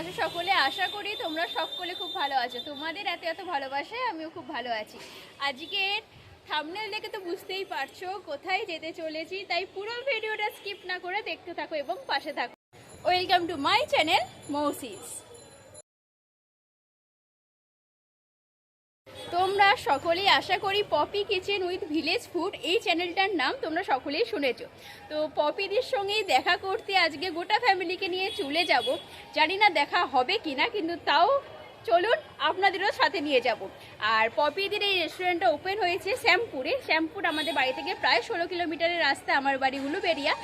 আছো সকলে? আশা করি তোমরা সকলে খুব ভালো আছো। তোমাদের এত এত ভালোবাসায় আমিও খুব ভালো আছি। আজকের থামনেল দেখে তো বুঝতেই পারছ কোথায় যেতে চলেছি, তাই পুরো ভিডিওটা স্কিপ না করে দেখতে থাকো এবং পাশে থাকো। ওয়েলকাম টু মাই চ্যানেল মৌসিস তোমরা সকলেই আশা করি poppy kitchen with village food এই চ্যানেলটার নাম তোমরা সকলেই শুনেছ। তো পপিদের সঙ্গেই দেখা করতে আজকে গোটা ফ্যামিলিকে নিয়ে চলে যাব। জানি না দেখা হবে কিনা, কিন্তু তাও চলুন আপনাদেরও সাথে নিয়ে যাব। আর পপিদির এই রেস্টুরেন্টটা ওপেন হয়েছে শ্যামপুরে। শ্যামপুর আমাদের বাড়ি থেকে প্রায় ষোলো কিলোমিটারের রাস্তা আমার বাড়ি উলুবেরিয়া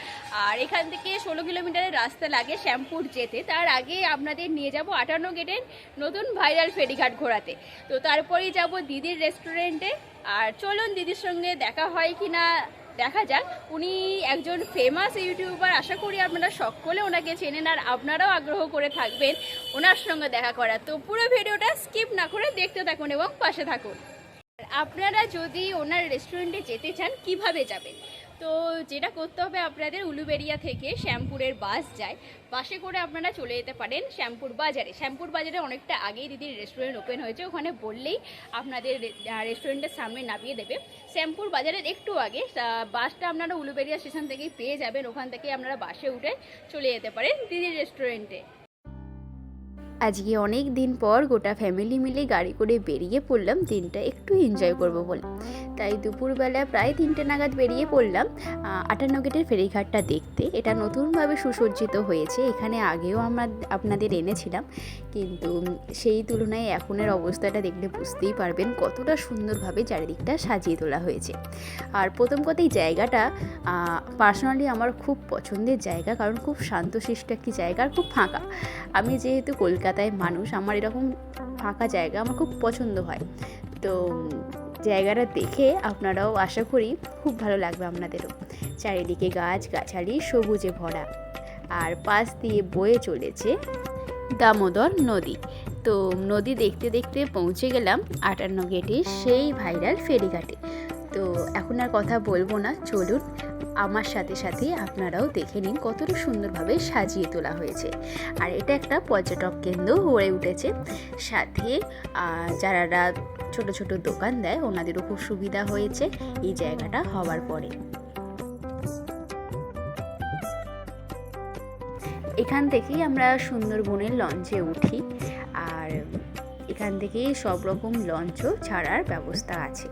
আর এখান থেকে ষোলো কিলোমিটারের রাস্তা লাগে শ্যামপুর যেতে। তার আগে আপনাদের নিয়ে যাব আটান্ন গেটের নতুন ভাইরাল ফেরিঘাট ঘোরাতে। তো তারপরেই যাব দিদির রেস্টুরেন্টে আর চলুন দিদির সঙ্গে দেখা হয় কি না দেখা যাক। উনি একজন ফেমাস ইউটিউবার আশা করি আপনারা সকলে ওনাকে চেনেন আর আপনারাও আগ্রহ করে থাকবেন ওনার সঙ্গে দেখা করার। তো পুরো ভিডিওটা স্কিপ না করে দেখতে থাকুন এবং পাশে থাকুন। আপনারা যদি ওনার রেস্টুরেন্টে যেতে চান, কীভাবে যাবেন? তো যেটা করতে হবে আপনাদের উলুবেরিয়া থেকে শ্যামপুরের বাস যায়। বাসে করে আপনারা চলে যেতে পারেন শ্যামপুর বাজারে। শ্যামপুর বাজারে অনেকটা আগেই দিদির রেস্টুরেন্ট ওপেন হয়েছে। ওখানে বললেই আপনাদের রেস্টুরেন্টের সামনে নামিয়ে দেবে। শ্যামপুর বাজারের একটু আগে বাসটা আপনারা উলুবেরিয়া স্টেশন থেকেই পেয়ে যাবেন। ওখান থেকে আপনারা বাসে উঠে চলে যেতে পারেন দিদির রেস্টুরেন্টে আজকে অনেক দিন পর গোটা ফ্যামিলি মিলে গাড়ি করে বেরিয়ে পড়লাম। দিনটা একটু এনজয় করব বলে। তাই দুপুরবেলা প্রায় তিনটে নাগাদ বেরিয়ে পড়লাম। আটান্ন গেটের ফেরিঘাটটা দেখতে। এটা নতুনভাবে সুসজ্জিত হয়েছে। এখানে আগেও আমরা আপনাদের এনেছিলাম। কিন্তু সেই তুলনায় এখনের অবস্থাটা দেখলে বুঝতেই পারবেন কতটা সুন্দরভাবে চারিদিকটা সাজিয়ে তোলা হয়েছে। আর প্রথম কথাই জায়গাটা পার্সোনালি আমার খুব পছন্দের জায়গা। কারণ খুব শান্তশিষ্ট একটি জায়গা আর খুব ফাঁকা। আমি যেহেতু কলকাতায় মানুষ, আমার এরকম ফাঁকা জায়গা আমার খুব পছন্দ হয়। তো জায়গাটা দেখে আপনারাও আশা করি খুব ভালো লাগবে আপনাদেরও। চারিদিকে গাছ, গাছালি, সবুজে ভরা। আর পাশ দিয়ে বয়ে চলেছে দামোদর নদী। তো নদী দেখতে দেখতে পৌঁছে গেলাম আটান্ন গেটে সেই ভাইরাল ফেরিঘাটে। তো এখন আর কথা বলব না, চলুন আমার সাথে সাথে আপনারাও দেখে নিন কতটা সুন্দরভাবে সাজিয়ে তোলা হয়েছে। আর এটা একটা পর্যটক কেন্দ্র হয়ে উঠেছে। সাথে যারা ছোট ছোট দোকান দেয়, ওনাদেরও খুব সুবিধা হয়েছে এই জায়গাটা হওয়ার পরে। এখান থেকেই আমরা সুন্দরবনের লঞ্চে উঠি। আর এখান থেকেই সব রকম লঞ্চও ছাড়ার ব্যবস্থা আছে।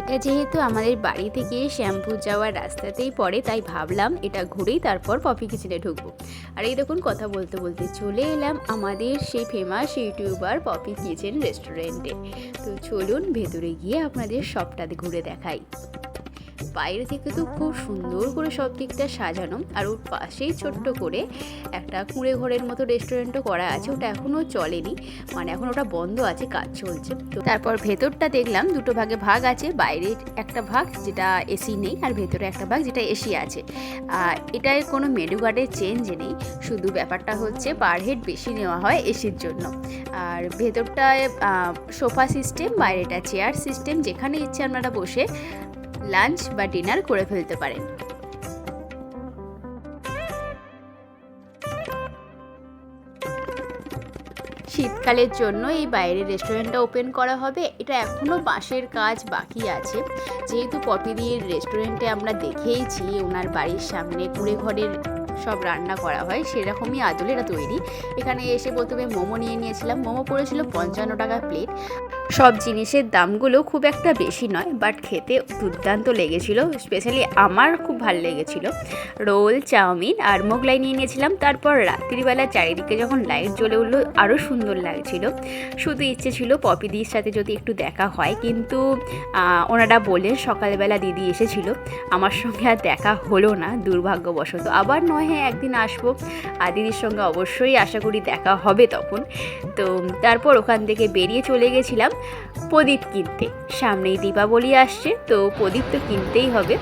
এটা যেহেতু আমাদের বাড়ি থেকে শ্যাম্পু যাওয়ার রাস্তাতেই পড়ে, তাই ভাবলাম এটা ঘুরেই তারপর পপি কিচেনে ঢুকবো। আর এই দেখুন কথা বলতে বলতে চলে এলাম আমাদের সেই ফেমাস ইউটিউবার পপি কিচেন রেস্টুরেন্টে তো চলুন ভেতরে গিয়ে আপনাদের সবটাতে ঘুরে দেখাই। বাইরে থেকে তো খুব সুন্দর করে সব দিকটা সাজানো। আর ওর পাশেই ছোট্ট করে একটা কুঁড়ে ঘরের মতো রেস্টুরেন্টও করা আছে, ওটা এখনও চলেনি। মানে এখন ওটা বন্ধ আছে, কাজ চলছে। তো তারপর ভেতরটা দেখলাম, দুটো ভাগে ভাগ আছে, বাইরের একটা ভাগ যেটা এসি নেই, আর ভেতরে একটা ভাগ যেটা এসি আছে। আর এটায় কোনো মেনু কার্ডের চেঞ্জ নেই, শুধু ব্যাপারটা হচ্ছে পার হেড বেশি নেওয়া হয় এসির জন্য। আর ভেতরটায় সোফা সিস্টেম বাইরেটা চেয়ার সিস্টেম যেখানে ইচ্ছে আপনারা বসে লাঞ্চ বা ডিনার করে ফেলতে পারেন। শীতকালের জন্য এই বাইরের রেস্টুরেন্টটা ওপেন করা হবে। এটা এখনও বাঁশের কাজ বাকি আছে। যেহেতু পপিদির রেস্টুরেন্টে আমরা দেখেইছি, ওনার বাড়ির সামনে কুড়ে ঘরের সব রান্না করা হয়, সেরকমই আদলে তৈরি। এখানে এসে প্রথমে মোমো নিয়ে নিয়েছিলাম। মোমো পড়েছিল পঞ্চান্ন টাকা প্লেট। সব জিনিসের দামগুলো খুব একটা বেশি নয় বাট খেতে দুর্দান্ত লেগেছিল স্পেশালি আমার খুব ভালো লেগেছিল। রোল, চাউমিন আর মোগলাই নিয়ে নিয়েছিলাম, তারপর রাত্রিবেলা চারিদিকে যখন লাইট জ্বলে উঠল আরও সুন্দর লাগছিল। শুধু ইচ্ছে ছিল পপিদির সাথে যদি একটু দেখা হয়, কিন্তু ওনারা বললেন সকালবেলা দিদি এসেছিল, আমার সঙ্গে আর দেখা হলো না, দুর্ভাগ্যবশত। আবার নয় হ্যাঁ একদিন আসব, আর দিদির সঙ্গে অবশ্যই আশা করি দেখা হবে তখন। তো, তারপর ওখান থেকে বেরিয়ে চলে গেছিলাম প্রদীপ কিনতে। সামনেই দীপাবলি আসছে তো প্রদীপ তো কিনতেই হবে।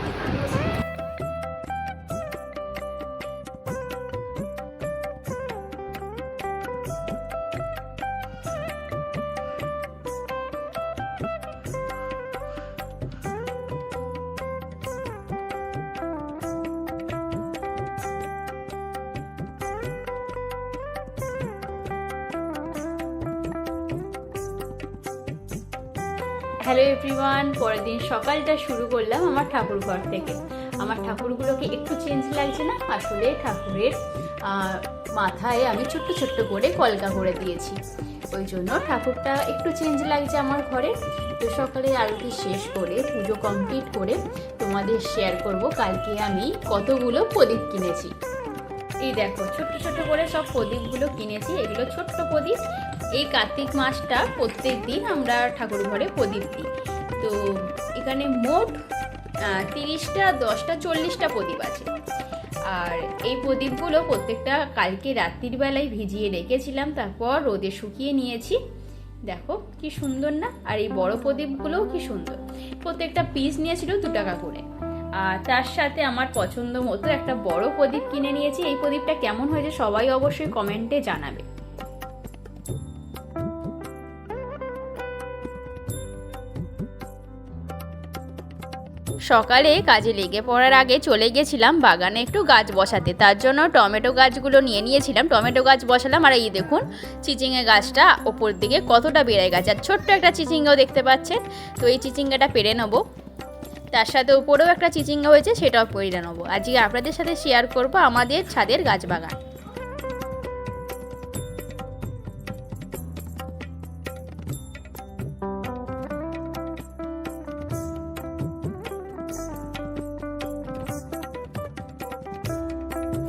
হ্যালো এভরিওয়ান পরের দিন সকালটা শুরু করলাম আমার ঠাকুর ঘর থেকে। আমার ঠাকুরগুলোকে একটু চেঞ্জ লাগছে না? আসলে ঠাকুরের মাথায় আমি ছোট্ট ছোট্ট করে কলকা করে দিয়েছি। ওই জন্য ঠাকুরটা একটু চেঞ্জ লাগছে আমার ঘরে। তো সকালে আরতি শেষ করে, পুজো কমপ্লিট করে তোমাদের শেয়ার করব। কালকে আমি কতগুলো প্রদীপ কিনেছি। এই দেখো, ছোট্ট ছোট্ট করে সব প্রদীপগুলো কিনেছি। এগুলো ছোট্ট প্রদীপ। এই কার্তিক মাসটা প্রত্যেক দিন আমরা ঠাকুর ঘরে প্রদীপ দিই। তো এখানে মোট তিরিশটা, দশটা, চল্লিশটা প্রদীপ আছে। আর এই প্রদীপগুলো প্রত্যেকটা কালকে রাত্রির বেলায় ভিজিয়ে রেখেছিলাম, তারপর রোদে শুকিয়ে নিয়েছি। দেখো কি সুন্দর না? আর এই বড় প্রদীপগুলোও কি সুন্দর। প্রত্যেকটা পিস নিয়েছিল দু টাকা করে। আর তার সাথে আমার পছন্দ মতো একটা বড় প্রদীপ কিনে নিয়েছি। এই প্রদীপটা কেমন হয়েছে সবাই অবশ্যই কমেন্টে জানাবে। সকালে কাজে লেগে পড়ার আগে চলে গেছিলাম বাগানে একটু গাছ বসাতে। তার জন্য টমেটো গাছগুলো নিয়ে নিয়েছিলাম। টমেটো গাছ বসালাম। আর এই দেখুন চিচিঙে গাছটা ওপর দিকে কতটা বেড়ে গেছে। আর ছোট্ট একটা চিচিঙ্গাও দেখতে পাচ্ছেন। তো এই চিচিঙ্গাটা পেরে নেব। তার সাথে উপরেও একটা চিচিঙ্গা হয়েছে, সেটাও পেরে নেব। আজকে আপনাদের সাথে শেয়ার করব আমাদের ছাদের গাছ বাগান।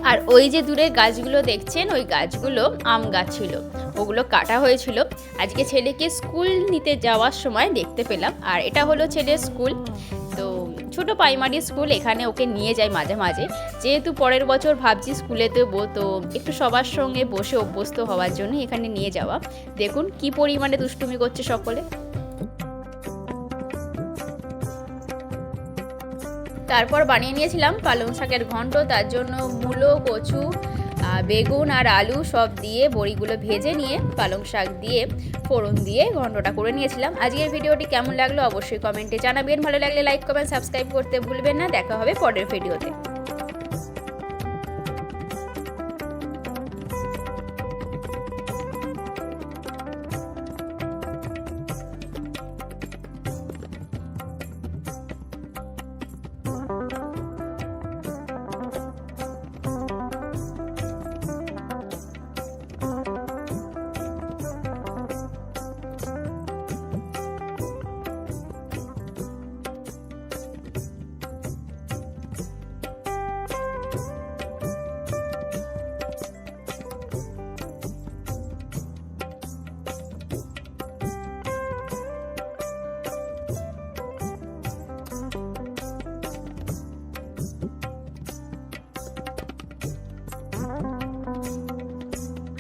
আর ওই যে দূরে গাছগুলো দেখছেন, ওই গাছগুলো আম গাছ ছিল। ওগুলো কাটা হয়েছিল। আজকে ছেলেকে স্কুল নিতে যাওয়ার সময় দেখতে পেলাম। আর এটা হলো ছেলের স্কুল। তো ছোট প্রাইমারি স্কুল, এখানে ওকে নিয়ে যায় মাঝে মাঝে। যেহেতু পরের বছর ভাবছি স্কুলে দেবো, তো একটু সবার সঙ্গে বসে অভ্যস্ত হওয়ার জন্য এখানে নিয়ে যাওয়া। দেখুন কি পরিমাণে দুষ্টুমি করছে সকলে। তারপর বানিয়ে নিয়েছিলাম পালং শাকের ঘন্ট, তার জন্য মূলো, কচু বেগুন আর আলু সব দিয়ে বড়িগুলো ভেজে নিয়ে পালং শাক দিয়ে ফোড়ন দিয়ে ঘন্টটা করে নিয়েছিলাম। আজকের ভিডিওটি কেমন লাগল অবশ্যই কমেন্টে জানাবেন। ভালো লাগলে লাইক, কমেন্ট, সাবস্ক্রাইব করতে ভুলবেন না। দেখা হবে পরের ভিডিওতে।